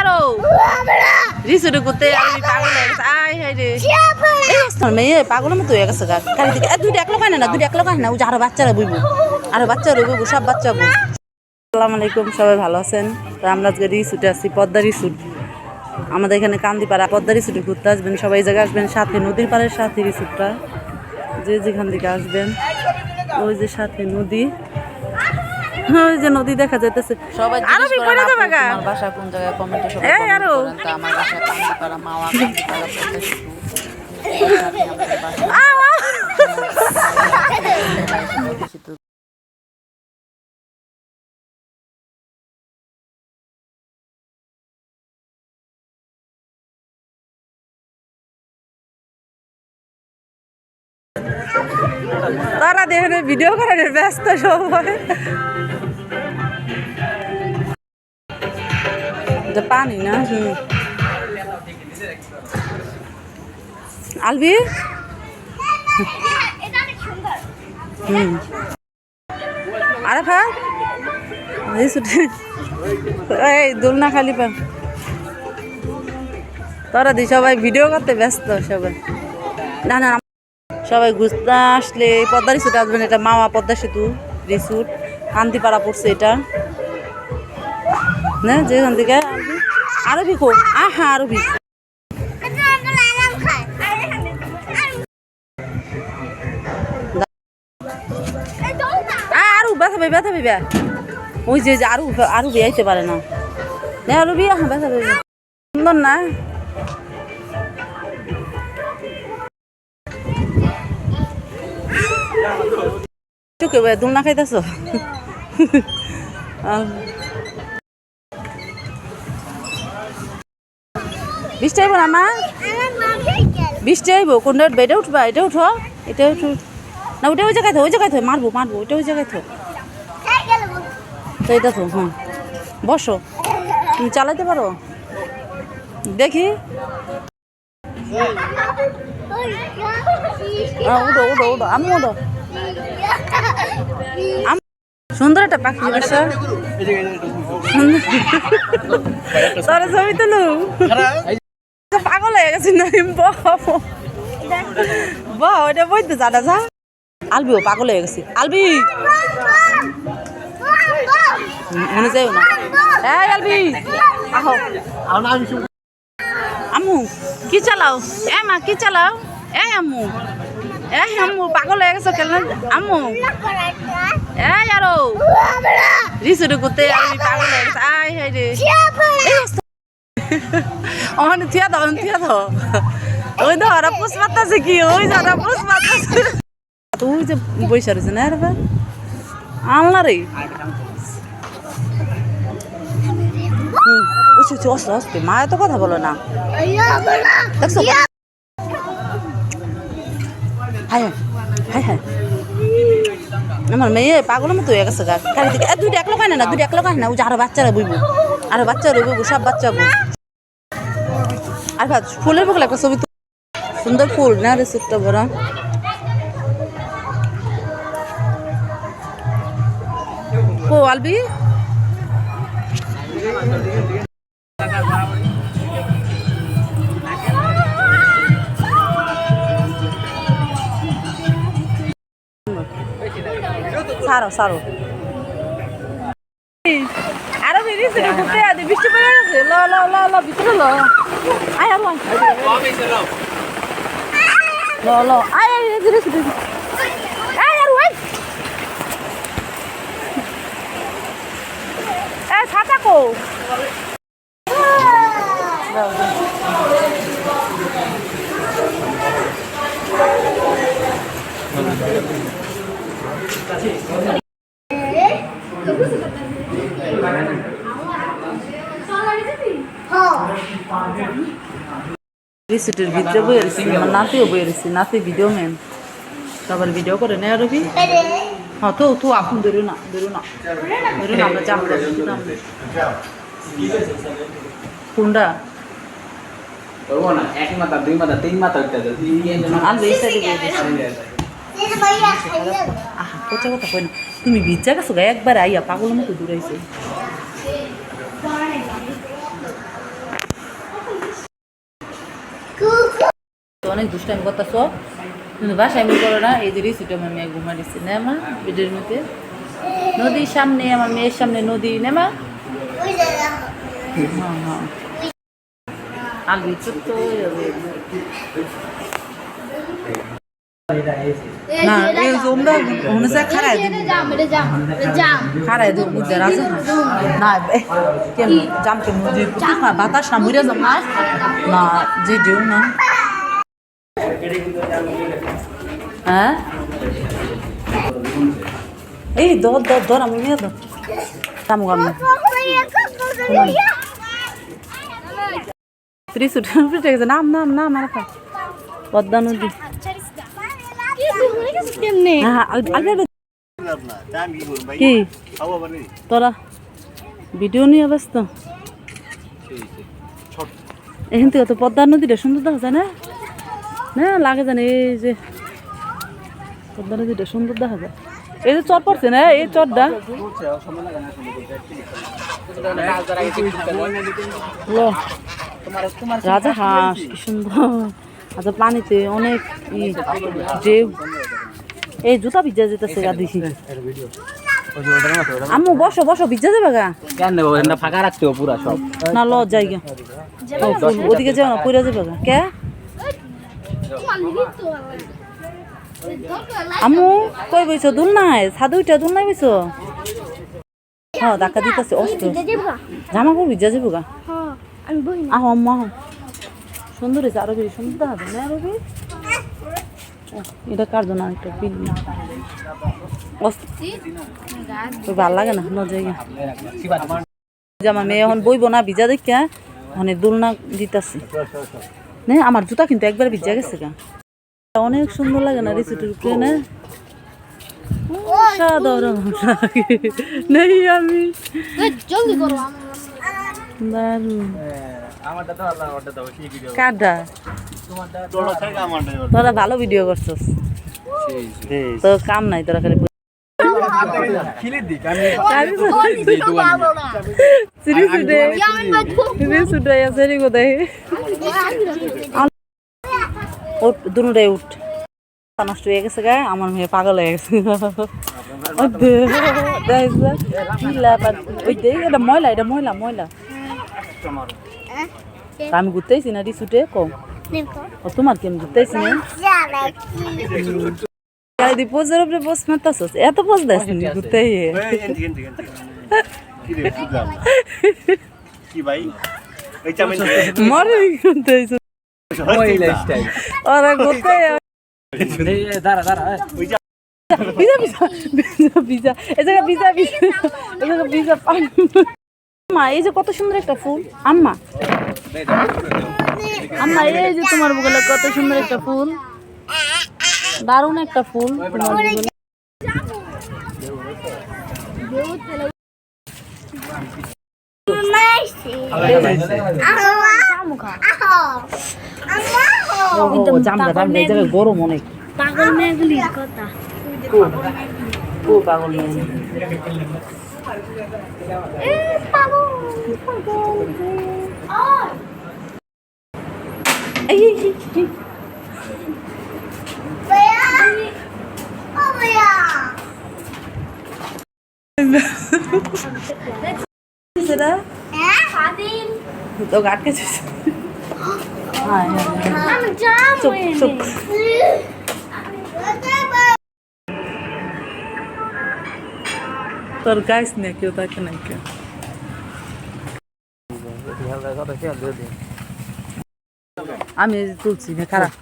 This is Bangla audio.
আরও। রিসুরে করতে আমি পাগল হয়ে গেছে। আয় হাই রে। এই অবস্থা মেয়ে পাগলের মতো হয়ে গেছে গা। দিকে এ, দুইটা এক লোক হয় না দুইটা এক লোক না। ওই যে আরও বাচ্চারা বইব। আরও বাচ্চারা বইব সব বাচ্চা আসসালামু আলাইকুম সবাই ভালো আছেন? তো আমরা আজকে রিসুটে আসছি পদ্মা রিসুট। আমাদের এখানে কান্দিপাড়া পদ্মা রিসুটে ঘুরতে আসবেন। সবাই জায়গায় আসবেন সাথে নদীর পাড়ের সাথে রিসুটটা। যে যেখান থেকে আসবেন ওই যে সাথে নদী। ওই যে নদী দেখা যাইতেছে। সবাই আরও বাসা কোন জায়গায় কমেন্টে সবাই এই আরও। আমার বাসা মাওয়া তারা দেখে ভিডিও করার ব্যস্ত সবাই। পানি না? আলবি? হুম। আরে ফা এই ছুটি। এই দোলনা খালি পা। তোরা দি সবাই ভিডিও করতে ব্যস্ত সবাই। না না সবাই ঘুরতে আসলে পদ্মা রিসুট আসবেন এটা মামা পদ্মা সেতু রিসুট কান্তিপাড়া পড়ছে এটা। না যেখান থেকে আরও বিকো আহা আরও বি আরও যে আরও আরও বিয়াইতে পারে না। আরও বিয়া ব্যথা পাই সুন্দর না? ভাই দুলনা খাইতেছ বৃষ্টি আইব না মা বৃষ্টি আইব কোনটা এটা উঠবা এটা উঠো এটা উঠো না ওটা ওই জায়গায় থো ওই জায়গায় থো মারবো মারবো ওটা ওই জায়গায় থো তো এটা হ্যাঁ বসো তুমি চালাইতে পারো দেখি আহ, উঠো উঠো উঠো। আমি উঠো। সুন্দর একটা পাখি বাসা তোরা ছবি তুলু। পাগল হয়ে গেছি না ব বইতে জানা যা। আলবিও পাগল হয়ে গেছি। আলবি। মনে যাই না। এই আলবি। আহো। আম্মু কি চালাও? এ মা কি চালাও? এ আম্মু। এই আম্মু পাগল হয়ে গেছো কেন আম্মু এই আরও রিসুরে করতে আমি পাগল হয়ে গেছে আয় হাই রে। ওখানে থিয়া দাও থিয়া দাও ওই তো ওরা পুষ মারতেছে কি ওই যে ওরা পুষ মারতেছে তো ওই যে বৈশা রয়েছে না রে আনলা রে উঠছে উঠছে অস্তে অস্তে এত কথা বলো না দেখছ হাই হাই হাই আমার মেয়ে পাগলের মতো হয়ে গেছে গা। খালি দিকে দুইটা এক লোক হয় না, দুইটা এক লোক হয় না ওই আরও বাচ্চারা বইব। আরও বাচ্চারা বইব, সব বাচ্চা বই আর ফুলের বকলে একটা ছবি সুন্দর ফুল, না রে সুটটা ভরা ও আলবি? সারো সারো। আরও বেরিয়েছে ঘুরতে আদি বৃষ্টি পড়ে গেছে। ল ল ল ল ভিতরে ল আয় আরও ল ল আয় আয় আয় ধীরে ধীরে আয় আরও আয়। এ ছাতা কো দাও, দাও। রিসিটের ভিতরে বই রয়েছি আমার নাতিও বই রয়েছি নাতি ভিডিও ম্যান সবার ভিডিও করে নেয় রবি? হ্যাঁ তো তো আপন ধরু না ধরু না ধরু না আমরা চাপ কোনটা? করব না এক মাথা দুই মাথা তিন মাথা আলু এই পচা কথা কই না। তুমি ভিজা গেছো গা একবার আইয়া পাগলের মতো দূরাইছো অনেক দুষ্টামি কথা সব কিন্তু বাসায় আমি করো না, এই যে রিসিটা আমার মেয়ে ঘুমা দিচ্ছে নেমা বেডের মধ্যে। নদীর সামনে, আমার মেয়ের সামনে নদী। নেমা হ্যাঁ হ্যাঁ। আগে না এই জমরা হনুসা খারাই দিব খারাই দিব বুঝে রাজা না কেন জাম কেন মুজি না বাতাস না মুড়ে যাম না না যে দিও না হ্যাঁ এই দর দর দর আমি নিয়ে দর কামু কামু ত্রিশ উঠে নাম নাম নাম আর পদ্মা নদী হ্যাঁ আলবে কি? তোরা ভিডিও নিয়ে ব্যস্ত? এখান থেকে তো পদ্মা নদীটা সুন্দর দেখা যায় না? না, লাগে জানে এই যে পদ্মা নদীটা সুন্দর দেখা যায় এই যে চর পড়ছে না? এই চরটা? রাজা হাঁস কি সুন্দর। আচ্ছা পানিতে অনেক ই ঢেউ। এই জুতা ভিজা যেতেছে গা দেখি। আম্মু বসো বসো ভিজা যাবে গা? কেন নেব? এটা ফাঁকা রাখতে হবে পুরা সব। না ল জায়গা ওদিকে যাও না পইরা যাবে গা। কে? আম্মু কই বইছো? দুল নাই সাদু উঠা দুল নাই বইছো? হ্যাঁ ধাক্কা দিতেছে অস্ত্র। জামা কাপড় ভিজা যাব গা। আমি বই আহ আম্মা আহ। সুন্দর হয়েছে আরও বেশি সুন্দর যায় না রবি এটা কার জন্য আরেকটা পিন ভালো লাগে না ন জায়গা আমার মেয়ে এখন বইব না ভিজা দেখা মানে দোলনা দিতেছে। না আমার জুতা কিন্তু একবার ভিজা গেছে গা। অনেক সুন্দর লাগে না রিসিটির উপরে না। সাধারণ লাগে। নেই আমি। জলদি করো দারুণ। আমারটা তো আল্লাহ আমারটা দাও সেই ভিডিও কাটা তোরা ভালো ভিডিও করছস। তো কাম নাই তোরা খালি দুটাই উঠ নষ্ট হয়ে গেছে গায়ে আমার মেয়ে পাগল হয়ে গেছে এটা ময়লা এটা ময়লা ময়লা আমি ঘুরতেছি না রিসুটে কম তোমার কি আমি ঘুরতেছি না গাড়ি পোজের উপরে পোজ মারতাছস এত পোজ দেস নি ঘুরতে কি ভাই? এই চামেন মরে ঘুরতে মহিলা স্টাইল ওরা ঘুরতে দাঁড়া দাঁড়া ভিজা ভিজা ভিজা ভিজা এই জায়গা ভিজা ভিজা এই জায়গা ভিজা পানি। মা এই যে কত সুন্দর একটা ফুল। আম্মা। আম্মা এই যে তোমার বগলে কত সুন্দর একটা ফুল। দারুণ একটা ফুল তোমার বগলে গরম অনেক। পাগল মেয়েগুলির কথা। পাগল মেয়ে। সেটা তো আটকে হ্যাঁ হ্যাঁ চুপ চুপ তোর গাইস নে কেউ তাকে নাই কেউ। আমি তুলছি না খারাপ